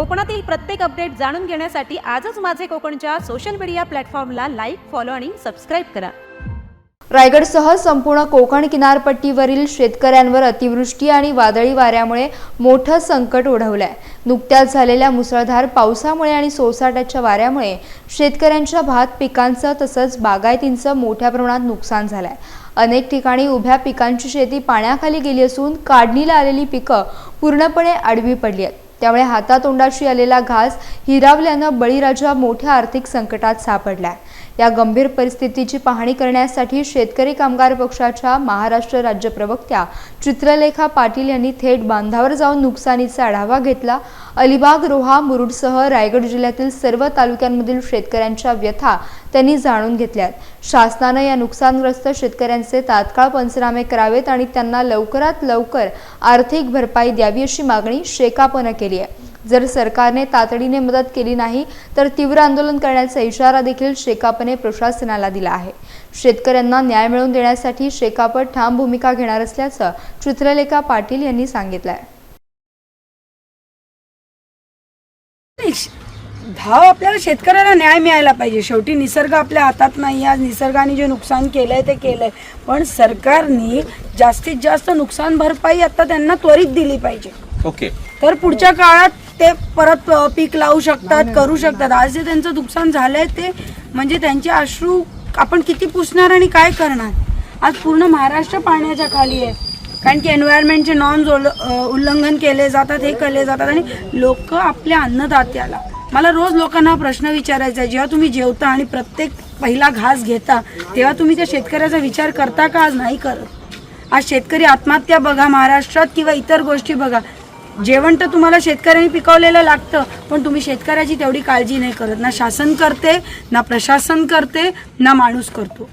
कोकणातील प्रत्येक अपडेट जाणून घेण्यासाठी आजच माझे कोकणच्या सोशल मीडिया प्लॅटफॉर्मला लाईक फॉलो आणि सबस्क्राईब करा. रायगडसह संपूर्ण कोकण किनारपट्टीवरील शेतकऱ्यांवर अतिवृष्टी आणि वादळी वाऱ्यामुळे मोठं संकट ओढवलंय. नुकत्याच झालेल्या मुसळधार पावसामुळे आणि सोसाट्याच्या वाऱ्यामुळे शेतकऱ्यांच्या भात पिकांचं तसंच बागायतींचं मोठ्या प्रमाणात नुकसान झालं आहे अनेक ठिकाणी उभ्या पिकांची शेती पाण्याखाली गेली असून काढणीला आलेली पिकं पूर्णपणे आडवी पडली आहेत. त्यामुळे हातातोंडाशी आलेला घास हिरावल्यानं बळीराजा मोठ्या आर्थिक संकटात सापडलाय. या गंभीर परिस्थितीची पाहणी करण्यासाठी शेतकरी कामगार पक्षाच्या महाराष्ट्र राज्य प्रवक्त्या चित्रलेखा पाटील यांनी थेट बांधावर जाऊन नुकसानीचा आढावा घेतला. अलिबाग रोहा मुरुडसह रायगड जिल्ह्यातील सर्व तालुक्यांमधील शेतकऱ्यांच्या व्यथा त्यांनी जाणून घेतल्यात. शासनानं या नुकसानग्रस्त शेतकऱ्यांचे तात्काळ पंचनामे करावेत आणि त्यांना लवकरात लवकर आर्थिक भरपाई द्यावी अशी मागणी शेकापनं केली. आहे. जर सरकारने तातडीने मदत केली नाही तर तीव्र आंदोलन करण्याचा इशारा देखील शेकापने प्रशासनाला दिला आहे. शेतकऱ्यांना न्याय मिळवून देण्यासाठी शेकाप ठाम भूमिका घेणार असल्याचं चित्रलेखा पाटील यांनी सांगितलंय. नाही, श- भाव आपल्याला शेतकऱ्याला न्याय मिळायला पाहिजे. शेवटी निसर्ग आपल्या हातात नाही आज निसर्गाने जे नुकसान केलंय ते केलंय. पण सरकारने जास्तीत जास्त नुकसान भरपाई आता त्यांना त्वरित दिली पाहिजे. ओके. तर पुढच्या काळात ते परत पीक लावू शकतात करू शकतात. आज जे त्यांचं नुकसान झालंय ते म्हणजे त्यांचे अश्रू आपण किती पुसणार आणि काय करणार? आज पूर्ण महाराष्ट्र पाण्याच्या खाली आहे. कारण की एन्व्हायरमेंटचे नॉर्म्स उल्लंघन केले जातात हे केले जातात आणि लोक आपल्या अन्नदात्याला. मला रोज लोकांना हा प्रश्न विचारायचा आहे जेव्हा तुम्ही जेवता आणि प्रत्येक पहिला घास घेता तेव्हा तुम्ही त्या शेतकऱ्याचा विचार करता का? आज नाही करत. आज शेतकरी आत्महत्या बघा महाराष्ट्रात किंवा इतर गोष्टी बघा. जेवण तर तुम्हाला शेतकऱ्यांनी पिकवलेलं लागतं पण तुम्ही शेतकऱ्याची तेवढी काळजी नाही करत. ना शासन करते ना प्रशासन करते ना माणूस करतो.